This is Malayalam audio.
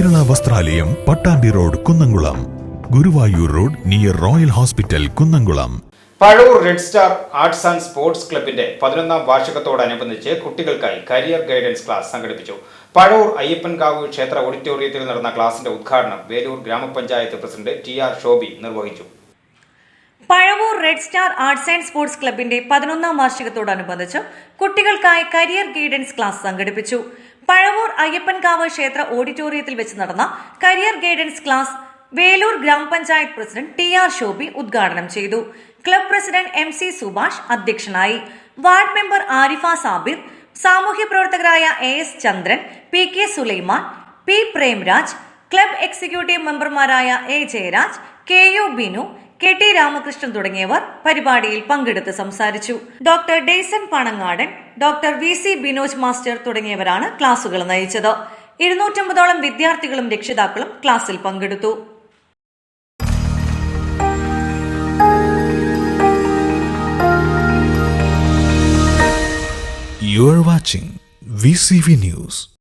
വസ്ത്രാലയം Pattambi road Kunnamkulam. Guruvayur road near Royal Hospital Kunnamkulam. Pazhavoor Red Star Arts and Sports ക്ലബിന്റെ പതിനൊന്നാം വാർഷികത്തോടനുബന്ധിച്ച് കുട്ടികൾക്കായി കരിയർ ഗൈഡൻസ് ക്ലാസ് സംഘടിപ്പിച്ചു. പഴവൂർ അയ്യപ്പൻകാവ് ക്ഷേത്ര ഓഡിറ്റോറിയത്തിൽ നടന്ന ക്ലാസിന്റെ ഉദ്ഘാടനം വേലൂർ ഗ്രാമപഞ്ചായത്ത് പ്രസിഡന്റ് ടി ആർ ഷോബി നിർവഹിച്ചു. Pazhavoor Red Star Arts and Sports ക്ലബിന്റെ പതിനൊന്നാം വാർഷികത്തോടനുബന്ധിച്ച് കുട്ടികൾക്കായി കരിയർ ഗൈഡൻസ് ക്ലാസ് സംഘടിപ്പിച്ചു. പഴവൂർ അയ്യപ്പൻകാവ് ക്ഷേത്ര ഓഡിറ്റോറിയത്തിൽ വെച്ച് നടന്ന കരിയർ ഗൈഡൻസ് ക്ലാസ് വേലൂർ ഗ്രാമപഞ്ചായത്ത് പ്രസിഡന്റ് ടി ആർ ശോഭി ഉദ്ഘാടനം ചെയ്തു. Club president M C Subhash അധ്യക്ഷനായി. വാർഡ് മെമ്പർ ആരിഫ സാബിർ സാമൂഹ്യ പ്രവർത്തകരായ A S Chandran P K Sulaiman P Premraj club executive മെമ്പർമാരായ A Jayaraj K U Binu K T Ramakrishnan തുടങ്ങിയവർ പരിപാടിയിൽ പങ്കെടുത്ത് സംസാരിച്ചു. Doctor Daison Panangadan doctor V C Binoj master തുടങ്ങിയവരാണ് ക്ലാസുകൾ നയിച്ചത്. ഇരുന്നൂറ്റമ്പതോളം വിദ്യാർത്ഥികളും രക്ഷിതാക്കളും ക്ലാസ്സിൽ പങ്കെടുത്തു. You are watching VCV News.